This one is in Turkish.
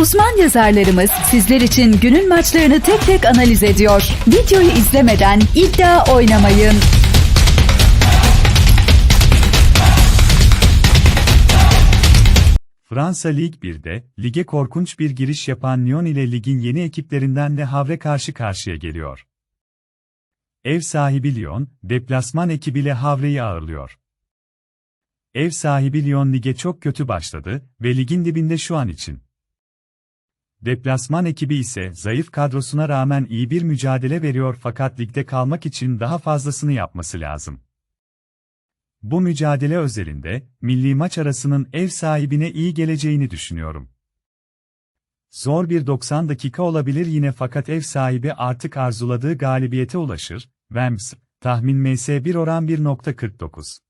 Uzman yazarlarımız sizler için günün maçlarını tek tek analiz ediyor. Videoyu izlemeden iddia oynamayın. Fransa Lig 1'de, lige korkunç bir giriş yapan Lyon ile ligin yeni ekiplerinden de Havre karşı karşıya geliyor. Ev sahibi Lyon, deplasman ekibiyle Havre'yi ağırlıyor. Ev sahibi Lyon lige çok kötü başladı ve ligin dibinde şu an için. Deplasman ekibi ise zayıf kadrosuna rağmen iyi bir mücadele veriyor fakat ligde kalmak için daha fazlasını yapması lazım. Bu mücadele özelinde, milli maç arasının ev sahibine iyi geleceğini düşünüyorum. Zor bir 90 dakika olabilir yine fakat ev sahibi artık arzuladığı galibiyete ulaşır. Vems, tahmin MS1 oran 1.49.